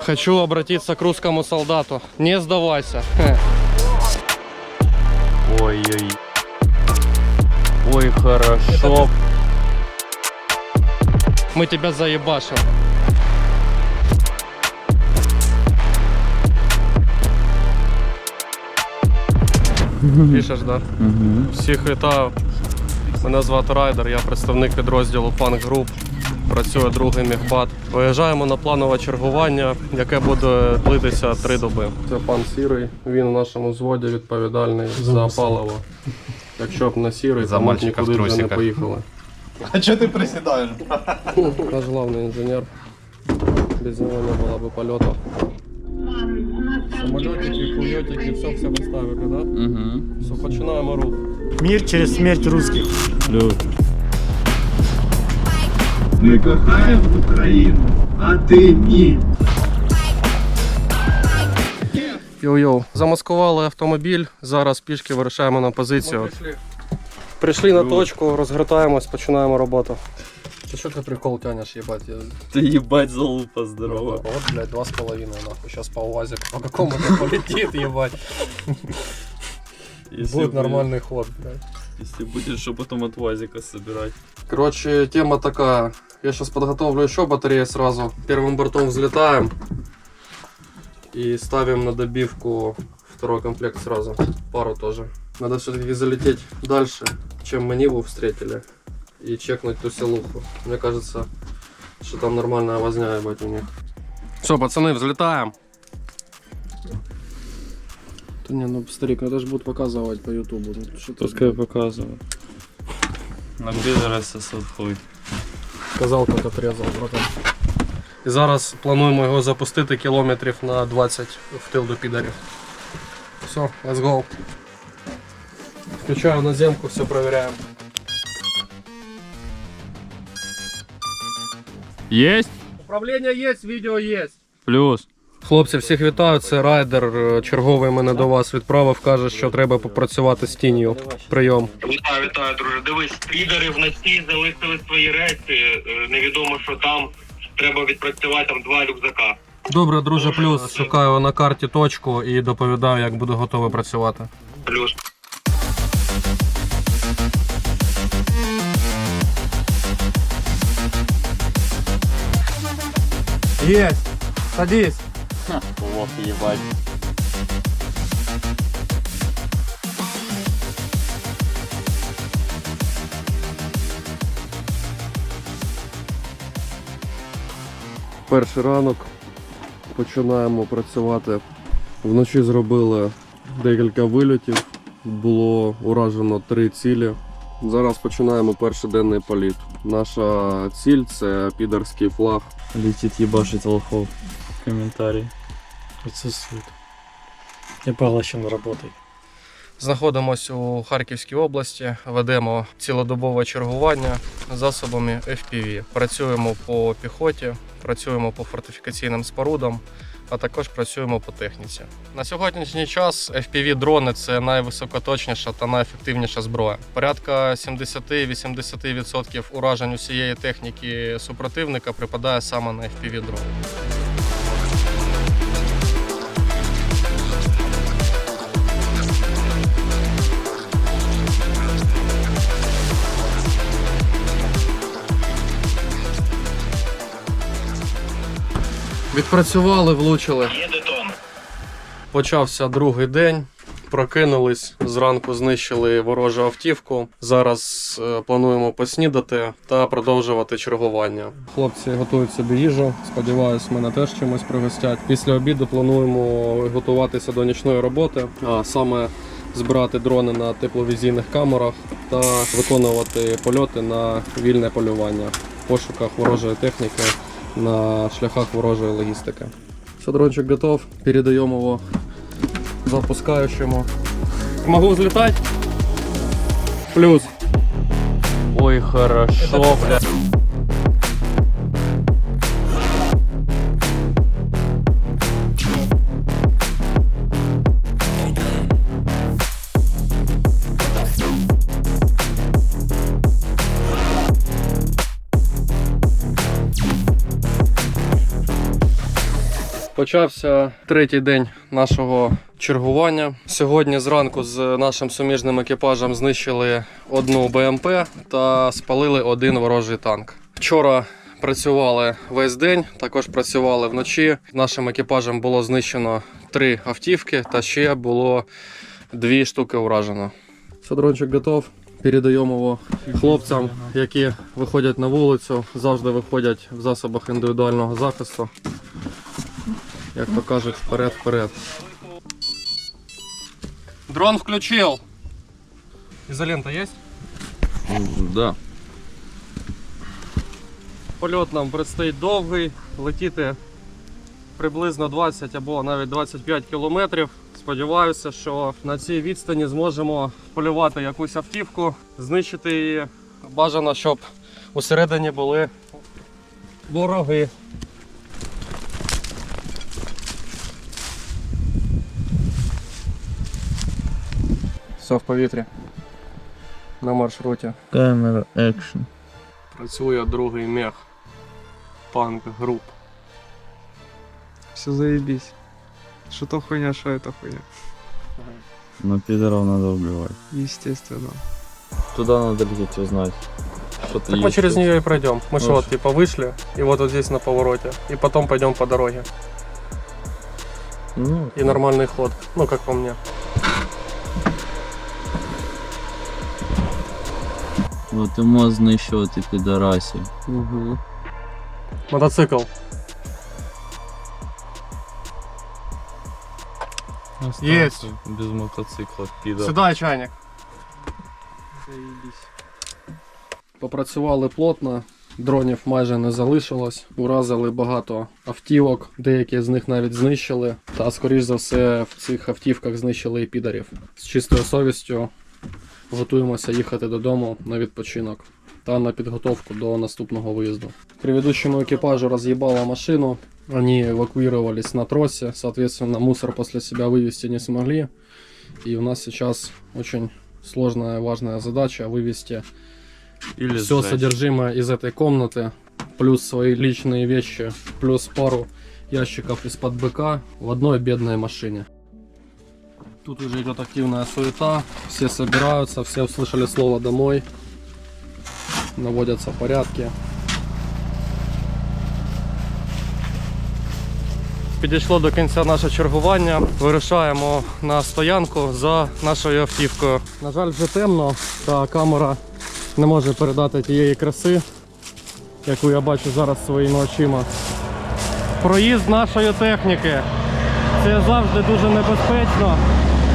Хочу обратиться к русскому солдату. Не сдавайся. Хе. Ой-ой. Ой, хорошо. Мы тебя заебашим. Пишеш, да? Всіх вітаю. Мене звати Райдер, я представник підрозділу Панк Груп. Працює другий міхбат. Виїжджаємо на планове чергування, яке буде длитися три доби. Це пан Сірий. Він у нашому зводі відповідальний за паливо. Якщо б не сірий, За то ми б мальчика в нікуди вже не трусиках. поїхали. А чого ти присідаєш? Наш главный инженер. Без него не было бы полетов. Самолетики, хуетики, все все поставили, да? Угу. Все, починаємо рух. Мир через смерть русских. Ми кохаємо Україну, а ти ні. Йоу-йоу. Замаскували автомобіль, зараз пішки вирушаємо на позицію. Прийшли на точку, розгортаємось, починаємо роботу. Ти що ти прикол тянеш, їбать? Я... Ты ебать залупа здорово. Вот, блядь, два с половиной, нахуй. Сейчас по УАЗику по какому-то полетит, ебать. Если Будет будет- нормальный ход, блядь. Если будешь, что потом от УАЗика собирать. Короче, тема такая. Я сейчас подготовлю еще батареи сразу. Первым бортом взлетаем. И ставим на добивку второй комплект сразу. Пару тоже. Надо все-таки залететь дальше, чем мы Ниву встретили. И чекнуть ту селуху. Мне кажется, что там нормальная возня ебать у них. Все, пацаны, взлетаем. Да не, ну старик, это же будут показывать по ютубу. Ну, Пускай показывает. На где зараз сосуд хуй Сказав, як отрезав, братан. І зараз плануємо його запустити кілометрів на 20 в тил до підарів. Все, let's go. Включаю наземку, все проверяємо. Есть? Управління є, відео є. Плюс. Хлопці, всіх вітаю. Це райдер. е, Черговий мене до вас відправив. Каже, що треба попрацювати з тінню. Прийом. Вітаю, вітаю, друже. Дивись, лідери вночі залишили свої речі. е, Невідомо, що там треба відпрацювати там два рюкзака. Добре, друже, плюс. Шукаю на карті точку і доповідаю, як буду готовий працювати. Плюс. Есть! Садись! Лох ебать. Перший ранок починаємо працювати. Вночі зробили декілька вильотів, було уражено три цілі. Зараз починаємо перший денний політ. Наша ціль це підерський флаг. Летит ебашить лохов. Комментарий. Отсутствует. Я поглощен работой. Знаходимося у Харківській області, ведемо цілодобове чергування засобами FPV. Працюємо по піхоті, працюємо по фортифікаційним спорудам, а також працюємо по техніці. На сьогоднішній час FPV-дрони це найвисокоточніша та найефективніша зброя. Порядка 70-80% уражень усієї техніки супротивника припадає саме на FPV-дрони. Відпрацювали, влучили. Є детон. Почався другий день. Прокинулись зранку, знищили ворожу автівку. Зараз е, плануємо поснідати та продовжувати чергування. Хлопці готують собі їжу. Сподіваюсь, мене теж чимось пригостять. Після обіду плануємо готуватися до нічної роботи, а саме збирати дрони на тепловізійних камерах та виконувати польоти на вільне полювання в пошуках ворожої техніки на шляхах ворожої логістики. Шадрончик готов. Передаем его запускаючому. Могу взлетать? Плюс. Ой, хорошо, бля. Почався третій день нашого чергування. Сьогодні зранку з нашим суміжним екіпажем знищили одну БМП та спалили один ворожий танк. Вчора працювали весь день, також працювали вночі. Нашим екіпажем було знищено три автівки та ще було дві штуки уражено. Садрончик готов. Передаємо його хлопцям, які виходять на вулицю, завжди виходять в засобах індивідуального захисту. Як то кажуть, вперед, вперед. Дрон включил. Изолента есть? Да. Польот нам предстоїть довгий, летіти приблизно 20 або навіть 25 кілометрів. Сподіваюся, що на цій відстані зможемо полювати якусь автівку, знищити її. Бажано, щоб усередині були вороги. Все в повітрі. На маршруті. Камера екшн. Працює другий мех. Панк груп. Все заебись. Что то хуйня, что это хуйня. Но пидоров надо убивать. Естественно. Туда надо лететь узнать. Что-то Так мы через нее и пройдем. Мы же Ну, вот типа вышли, и вот вот здесь на повороте. И потом пойдем по дороге. Ну, И нормальный ход. Ну, как по мне. От і можна знищувати підарасів. Угу. Мотоцикл. Есть. Без мотоцикла, підор. Сюда чайник. Попрацювали плотно, дронів майже не залишилось. Уразили багато автівок, деякі з них навіть знищили. Та, скоріш за все, в цих автівках знищили і підарів. З чистою совістю готуємося їхати додому на відпочинок та на підготовку до наступного виїзду. Предыдущему экипажу разъебала машину. Они эвакуировались на тросе, соответственно, мусор после себя вывести не смогли. И у нас сейчас очень сложная, важная задача вывести Или все сжечь. содержимое из этой комнаты, плюс свои личные вещи, плюс пару ящиков из-под БК в одной бедной машине. Тут уже идет активная суета, все собираются, все услышали слово «домой», наводятся порядки. Підійшло до кінця наше чергування. Вирушаємо на стоянку за нашою автівкою. На жаль, вже темно, та камера не може передати тієї краси, яку я бачу зараз своїми очима. Проїзд нашої техніки. Це завжди дуже небезпечно,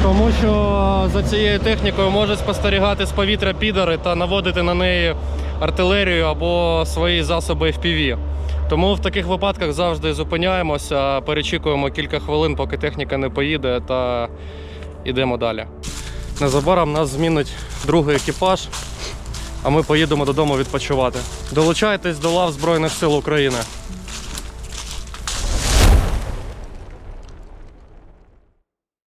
тому що за цією технікою можуть спостерігати з повітря підари та наводити на неї артилерію або свої засоби FPV. Тому в таких випадках завжди зупиняємося, перечікуємо кілька хвилин, поки техніка не поїде, та йдемо далі. Незабаром нас змінить другий екіпаж, а ми поїдемо додому відпочивати. Долучайтесь до лав Збройних сил України.